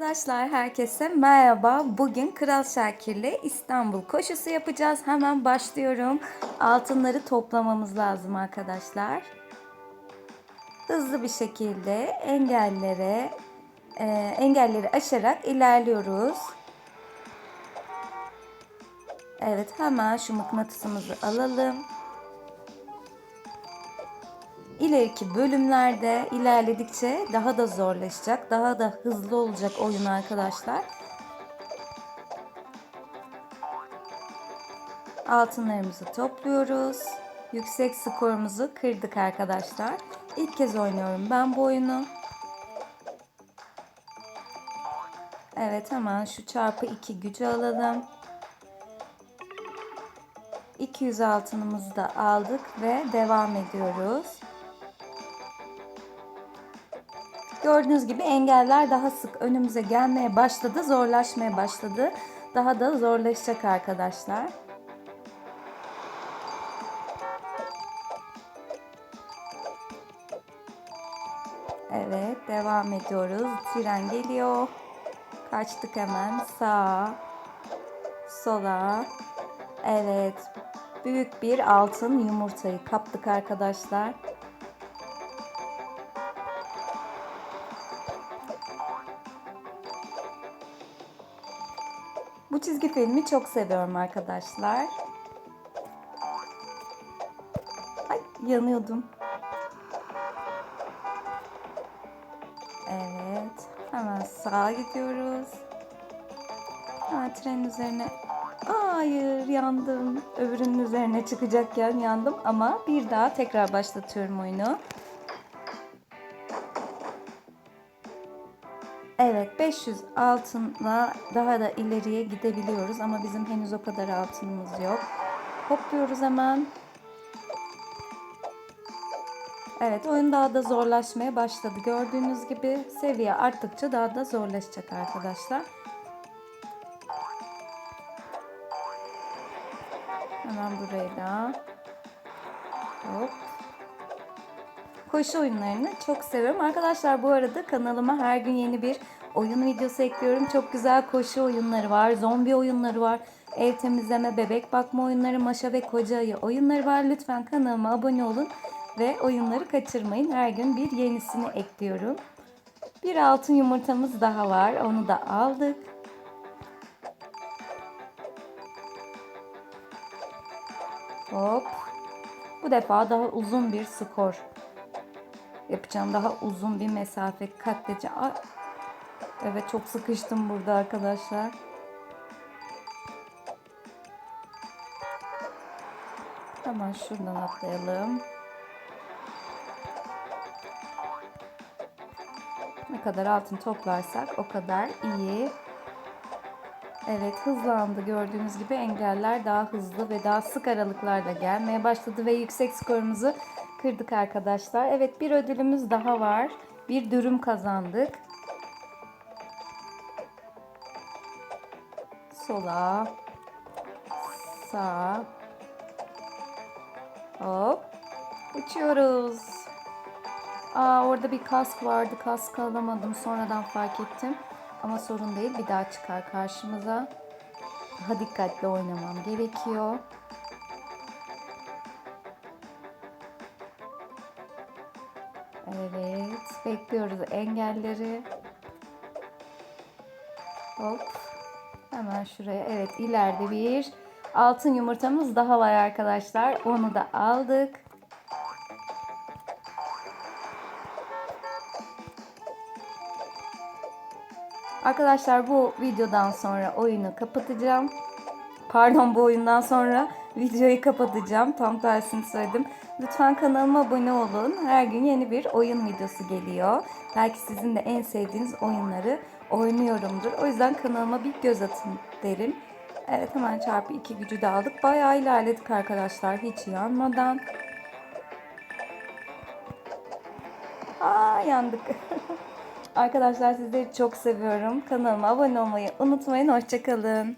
Arkadaşlar herkese merhaba. Bugün Kral Şakir'le İstanbul koşusu yapacağız. Hemen başlıyorum. Altınları toplamamız lazım arkadaşlar. Hızlı bir şekilde engellere e, engelleri aşarak ilerliyoruz. Evet hemen şu mıknatısımızı alalım. İleriki bölümlerde ilerledikçe daha da zorlaşacak, daha da hızlı olacak oyun arkadaşlar. Altınlarımızı topluyoruz. Yüksek skorumuzu kırdık arkadaşlar. İlk kez oynuyorum ben bu oyunu. Evet hemen şu çarpı 2 gücü alalım. 200 altınımızı da aldık ve devam ediyoruz. Gördüğünüz gibi engeller daha sık önümüze gelmeye başladı, zorlaşmaya başladı. Daha da zorlaşacak arkadaşlar. Evet, devam ediyoruz. Tren geliyor. Kaçtık hemen. Sağa, sola. Evet, büyük bir altın yumurtayı kaptık arkadaşlar. Bu çizgi filmi çok seviyorum arkadaşlar. Ay yanıyordum. Evet. Hemen sağa gidiyoruz. Ha, trenin üzerine Hayır yandım. Öbürünün üzerine çıkacakken yandım ama bir daha tekrar başlatıyorum oyunu. Evet 500 altınla daha da ileriye gidebiliyoruz ama bizim henüz o kadar altınımız yok. Hopluyoruz hemen. Evet oyun daha da zorlaşmaya başladı. Gördüğünüz gibi seviye arttıkça daha da zorlaşacak arkadaşlar. Hemen burayı da hop koşu oyunlarını çok seviyorum. Arkadaşlar bu arada kanalıma her gün yeni bir oyun videosu ekliyorum. Çok güzel koşu oyunları var, zombi oyunları var, ev temizleme, bebek bakma oyunları, maşa ve koca ayı oyunları var. Lütfen kanalıma abone olun ve oyunları kaçırmayın. Her gün bir yenisini ekliyorum. Bir altın yumurtamız daha var. Onu da aldık. Hop. Bu defa daha uzun bir skor yapacağım. Daha uzun bir mesafe katlayacağım. Ay. Evet çok sıkıştım burada arkadaşlar. Hemen şuradan atlayalım. Ne kadar altın toplarsak o kadar iyi. Evet hızlandı gördüğünüz gibi engeller daha hızlı ve daha sık aralıklarla gelmeye başladı ve yüksek skorumuzu kırdık arkadaşlar. Evet bir ödülümüz daha var. Bir dürüm kazandık. Sola. Sağ. Hop. Uçuyoruz. Aa orada bir kask vardı. Kask alamadım. Sonradan fark ettim. Ama sorun değil. Bir daha çıkar karşımıza. Daha dikkatli oynamam gerekiyor. Evet. Bekliyoruz engelleri. Hop. Hemen şuraya. Evet ileride bir altın yumurtamız daha var arkadaşlar. Onu da aldık. Arkadaşlar bu videodan sonra oyunu kapatacağım. Pardon bu oyundan sonra videoyu kapatacağım. Tam tersini söyledim. Lütfen kanalıma abone olun. Her gün yeni bir oyun videosu geliyor. Belki sizin de en sevdiğiniz oyunları oynuyorumdur. O yüzden kanalıma bir göz atın derim. Evet hemen çarpı 2 gücü de aldık. Bayağı ilerledik arkadaşlar hiç yanmadan. Aa yandık. Arkadaşlar sizleri çok seviyorum. Kanalıma abone olmayı unutmayın. Hoşçakalın.